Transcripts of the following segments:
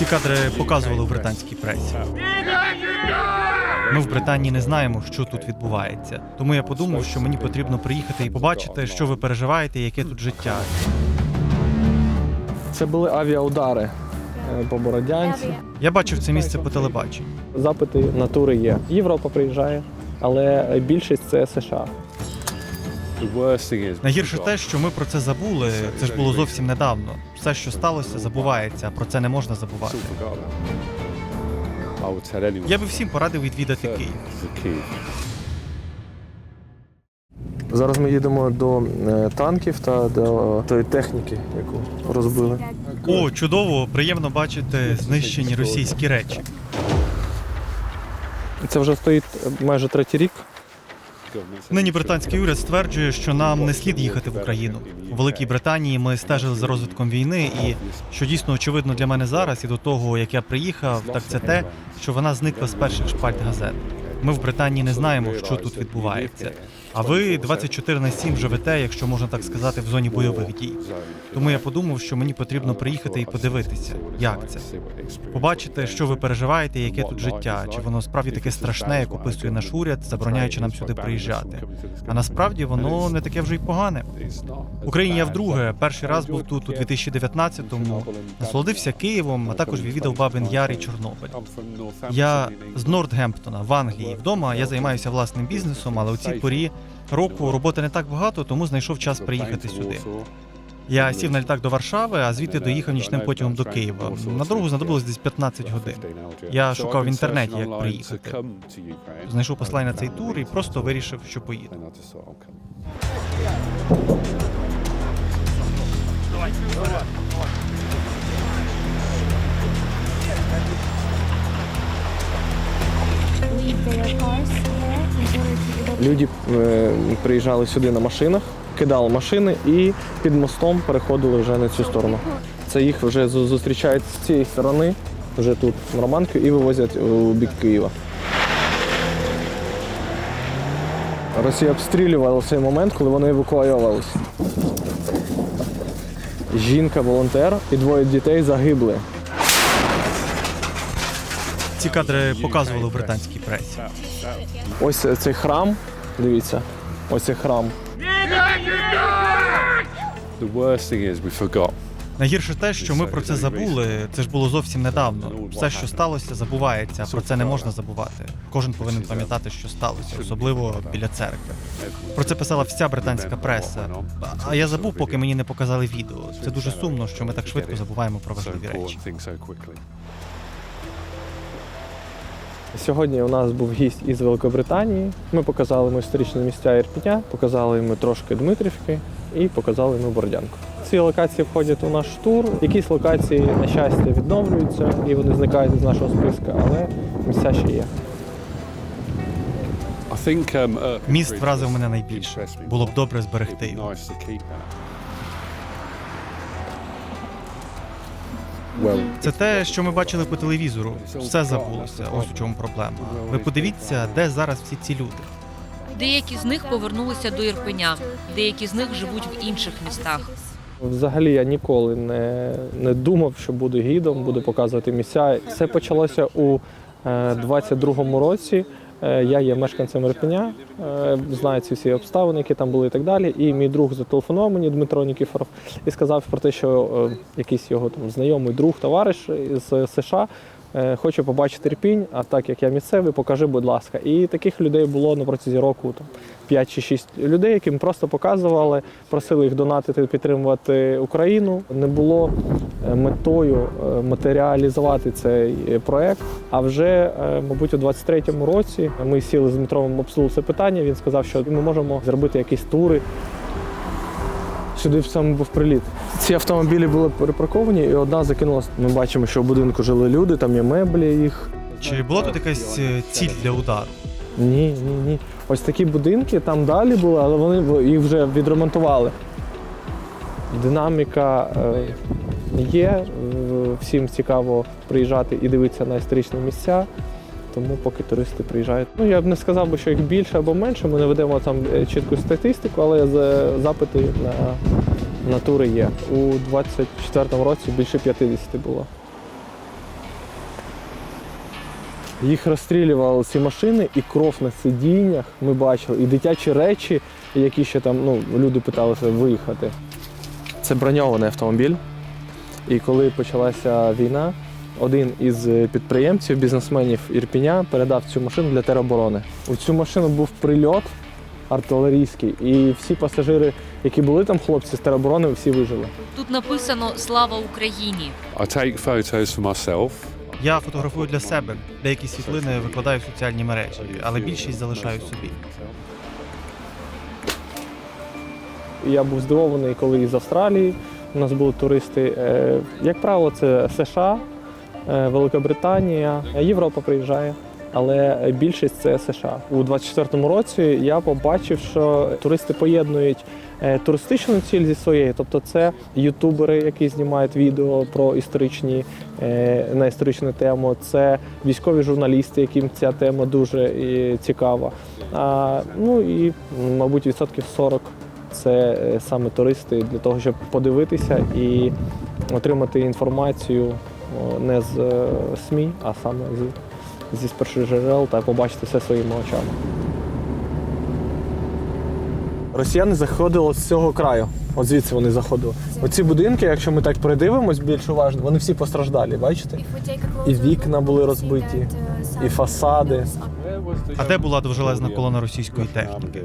Ці кадри показували у британській пресі. Ми в Британії не знаємо, що тут відбувається. Тому я подумав, що мені потрібно приїхати і побачити, що ви переживаєте, яке тут життя. Це були авіаудари е, по Бородянці. Я бачив це місце по телебаченню. Запити на тури є. Європа приїжджає, але більшість це США. Найгірше те, що ми про це забули. Це ж було зовсім недавно. Все, що сталося, забувається. Про це не можна забувати. Я би всім порадив відвідати Київ. Зараз ми їдемо до е, танків та до тої техніки, яку розбили. О, чудово! Приємно бачити знищені російські речі. Це вже стоїть майже третій рік. Нині британський уряд стверджує, що нам не слід їхати в Україну. У Великій Британії ми стежили за розвитком війни, і що дійсно очевидно для мене зараз, і до того як я приїхав, так це те, що вона зникла з перших шпальт газет. Ми в Британії не знаємо, що тут відбувається. А ви 24 на 7 живете, якщо можна так сказати, в зоні бойових дій. Тому я подумав, що мені потрібно приїхати і подивитися, як це. Побачити, що ви переживаєте, яке тут життя, чи воно справді таке страшне, як описує наш уряд, забороняючи нам сюди приїжджати. А насправді воно не таке вже й погане. Україні я вдруге перший раз був тут у 2019-му, насолодився Києвом, а також відвідав Бабин Яр і Чорнобиль. Я з Нортгемптона в Англії. Вдома я займаюся власним бізнесом, але у цій порі року роботи не так багато, тому знайшов час приїхати сюди. Я сів на літак до Варшави, а звідти доїхав нічним потягом до Києва. На дорогу знадобилось десь 15 годин. Я шукав в інтернеті, як приїхати. Знайшов послання на цей тур і просто вирішив, що поїду. leave their Люди е, приїжджали сюди на машинах, кидали машини і під мостом переходили вже на цю сторону. Це їх вже зустрічають з цієї сторони, вже тут в Романку, і вивозять у бік Києва. Росія обстрілювала цей момент, коли вони евакуювалися. Жінка, волонтер і двоє дітей загибли. Ці кадри показували у британській пресі. Ось цей храм, дивіться, ось цей храм. The worst thing is we forgot. Найгірше те, що ми про це забули. Це ж було зовсім недавно. Все, що сталося, забувається. Про це не можна забувати. Кожен повинен пам'ятати, що сталося, особливо біля церкви. Про це писала вся британська преса. А я забув, поки мені не показали відео. Це дуже сумно, що ми так швидко забуваємо про важливі речі. Сьогодні у нас був гість із Великобританії. Ми показали йому історичні місця Ірпеня, показали йому трошки Дмитрівки і показали йому Бордянку. Ці локації входять у наш тур. Якісь локації, на щастя, відновлюються і вони зникають з нашого списку, але місця ще є. Um, Irpin Міст вразив мене найбільше. Було б добре зберегти його. Це те, що ми бачили по телевізору. Все забулося. Ось у чому проблема. Ви подивіться, де зараз всі ці люди. Деякі з них повернулися до Ірпеня, деякі з них живуть в інших містах. Взагалі я ніколи не, не думав, що буду гідом, буду показувати місця. Все почалося у е, 22-му році. Е, Я є мешканцем Ірпеня, е, знаю ці всі обставини, які там були і так далі. І мій друг зателефонував мені Дмитро Нікіфоров і сказав про те, що е, якийсь його там знайомий друг, товариш з США хоче побачити Ірпінь, а так як я місцевий, покажи, будь ласка. І таких людей було на протязі року там 5 чи 6 людей, яким просто показували, просили їх донатити, підтримувати Україну. Не було е, метою е, матеріалізувати цей е, проект. А вже, мабуть, у 23-му році ми сіли з Дмитром, обсудили це питання. Він сказав, що ми можемо зробити якісь тури. Сюди саме був приліт. Ці автомобілі були перепарковані, і одна закинулася. Ми бачимо, що в будинку жили люди, там є меблі їх. Чи була тут якась ціль для удару? Ні, ні, ні. Ось такі будинки там далі були, але вони їх вже відремонтували. Динаміка е, є, е, всім цікаво приїжджати і дивитися на історичні місця. Тому поки туристи приїжджають. Ну я б не сказав би, що їх більше або менше. Ми не ведемо там е, чітку статистику, але запити на, на тури є. У 24-му році більше 50 було. Їх розстрілювали ці машини, і кров на сидіннях ми бачили, і дитячі речі, які ще там ну, люди питалися виїхати. Це броньований автомобіль. І коли почалася війна, один із підприємців, бізнесменів Ірпіня передав цю машину для тероборони. У цю машину був прильот артилерійський, і всі пасажири, які були там, хлопці з тероборони, всі вижили. Тут написано Слава Україні. I take photos for myself. Я фотографую для себе. Деякі світлини викладаю в соціальні мережі, але більшість залишаю собі. Я був здивований, коли із Австралії у нас були туристи. Е, Як правило, це США, Великобританія, Європа приїжджає. Але більшість це США. У 24-му році я побачив, що туристи поєднують е, туристичну ціль зі своєю, тобто це ютубери, які знімають відео про історичні е, на історичну тему. Це військові журналісти, яким ця тема дуже е, цікава. А, ну і, мабуть, відсотків 40 це саме туристи для того, щоб подивитися і отримати інформацію не з СМІ, а саме з, зі перших джерел та побачити все своїми очами. Росіяни заходили з цього краю. От звідси вони заходили. Оці будинки, якщо ми так придивимось більш уважно, вони всі постраждалі, бачите? І вікна були розбиті, і фасади. А де була довжелезна колона російської техніки?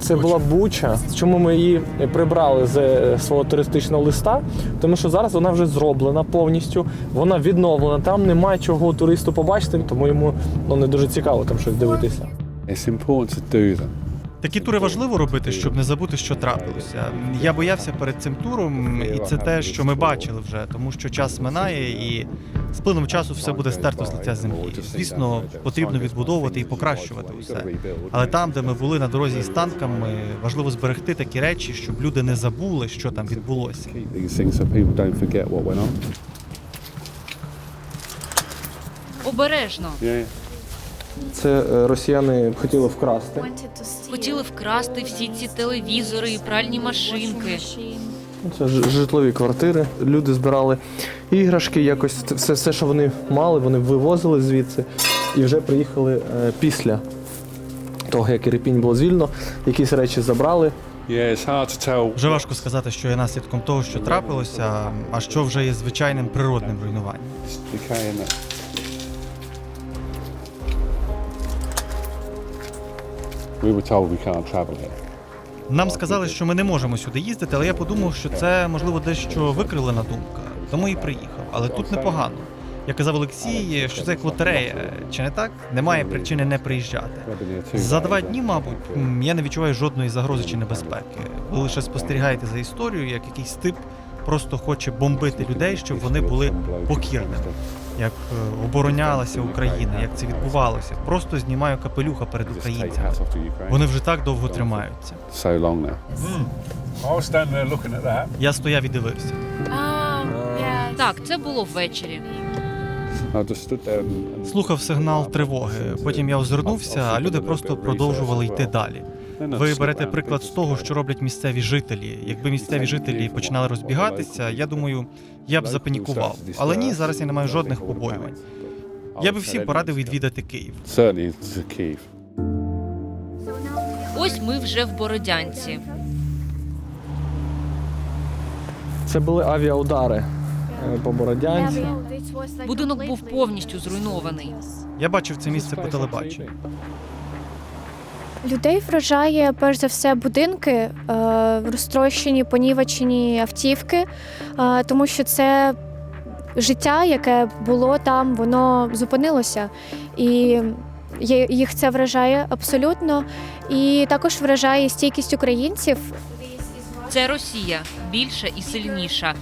Це була Буча. Чому ми її прибрали з е, свого туристичного листа? Тому що зараз вона вже зроблена повністю, вона відновлена. Там немає чого туристу побачити, тому йому ну, не дуже цікаво там щось дивитися. It's important to do them. Такі тури важливо робити, щоб не забути, що трапилося. Я боявся перед цим туром, і це те, що ми бачили вже, тому що час минає, і з плином часу все буде стерто з лиця землі. Звісно, потрібно відбудовувати і покращувати усе. Але там, де ми були на дорозі з танками, важливо зберегти такі речі, щоб люди не забули, що там відбулося. Обережно. Це е, росіяни хотіли вкрасти. Хотіли вкрасти всі ці телевізори і пральні машинки. Це житлові квартири. Люди збирали іграшки, якось все, все, що вони мали, вони вивозили звідси і вже приїхали е, після того, як Ірпінь було звільно, якісь речі забрали. Вже важко сказати, що є наслідком того, що трапилося, а що вже є звичайним природним руйнуванням. Нам сказали, що ми не можемо сюди їздити, але я подумав, що це можливо дещо викривлена думка. Тому і приїхав. Але тут непогано. Я казав Олексій, що це як лотерея. Чи не так? Немає причини не приїжджати. За два дні, мабуть, я не відчуваю жодної загрози чи небезпеки. Ви лише спостерігаєте за історією, як якийсь тип просто хоче бомбити людей, щоб вони були покірними. Як е, оборонялася Україна, як це відбувалося. Просто знімаю капелюха перед українцями. Вони вже так довго тримаються. That. Я стояв і дивився. Так, це було ввечері. Слухав сигнал тривоги. Потім я озирнувся, а люди просто продовжували йти далі. Ви берете приклад з того, що роблять місцеві жителі. Якби місцеві жителі починали розбігатися, я думаю, я б запанікував. Але ні, зараз я не маю жодних побоювань. Я би всім порадив відвідати Київ. Kyiv. Ось ми вже в Бородянці. Це були авіаудари е, по Бородянці. Будинок був повністю зруйнований. Я бачив це місце по телебаченню. Людей вражає перш за все будинки, е, розтрощені, понівечені автівки, е, тому що це життя, яке було там, воно зупинилося. І їх це вражає абсолютно. І також вражає стійкість українців. Це Росія більша і сильніша.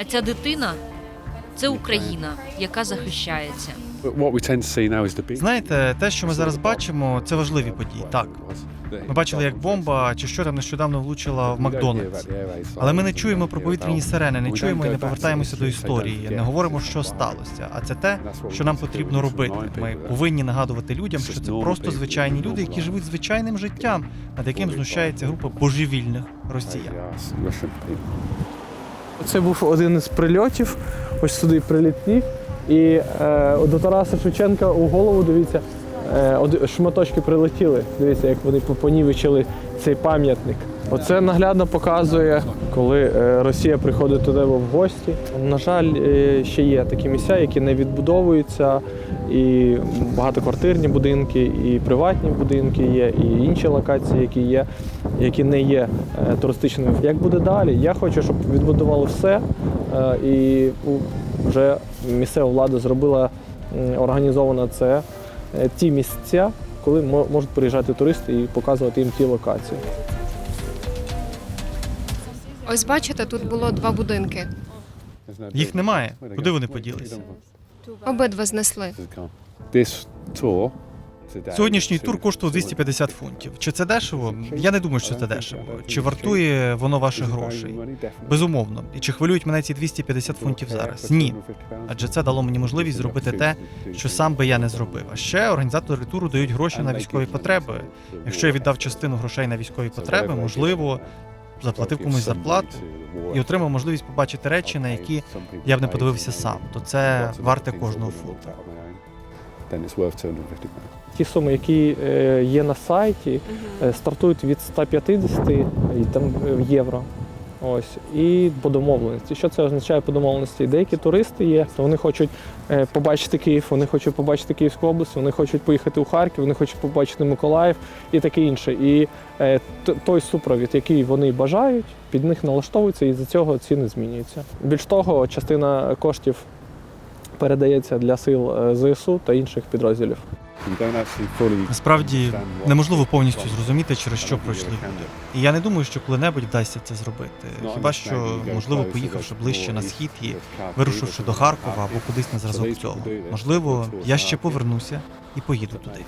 А ця дитина це Україна, яка захищається. Знаєте, те, що ми зараз бачимо, це важливі події. Так, ми бачили, як бомба чи що там нещодавно влучила в Макдональдс. Але ми не чуємо про повітряні сирени, не чуємо і не повертаємося до історії, не говоримо, що сталося. А це те, що нам потрібно робити. Ми повинні нагадувати людям, що це просто звичайні люди, які живуть звичайним життям, над яким знущається група божевільних росіян. Це був один із прильотів. Ось сюди прилітів. І е, до Тараса Шевченка у голову дивіться, е, шматочки прилетіли. Дивіться, як вони понівечили цей пам'ятник. Оце наглядно показує, коли е, Росія приходить до тебе в гості. На жаль, е, ще є такі місця, які не відбудовуються, і багатоквартирні будинки, і приватні будинки є, і інші локації, які є, які не є е, туристичними. Як буде далі? Я хочу, щоб відбудували все, і вже місцева влада зробила організовано це ті місця, коли можуть приїжджати туристи і показувати їм ті локації. Ось бачите, тут було два будинки. Їх немає. Куди вони поділися? Обидва знесли. Сьогоднішній тур коштував 250 фунтів. Чи це дешево? Я не думаю, що це дешево. Чи вартує воно ваших грошей? Безумовно. І чи хвилюють мене ці 250 фунтів зараз? Ні. Адже це дало мені можливість зробити те, що сам би я не зробив. А ще організатори туру дають гроші на військові потреби. Якщо я віддав частину грошей на військові потреби, можливо, заплатив комусь зарплату і отримав можливість побачити речі, на які я б не подивився сам, то це варте кожного фунта. Then it's worth 250 pounds. Ті суми, які е, є на сайті, е, стартують від 150 і там е, євро. Ось і по домовленості. Що це означає по домовленості? Деякі туристи є, вони хочуть е, побачити Київ, вони хочуть побачити Київську область, вони хочуть поїхати у Харків, вони хочуть побачити Миколаїв і таке інше. І е, той супровід, який вони бажають, під них налаштовується, і за цього ціни змінюються. Більш того, частина коштів передається для сил е, ЗСУ та інших підрозділів. Насправді неможливо повністю зрозуміти, через що пройшли люди. І я не думаю, що коли-небудь вдасться це зробити. Хіба що, можливо, поїхавши ближче на схід і вирушивши до Харкова або кудись на зразок цього. Можливо, я ще повернуся і поїду туди.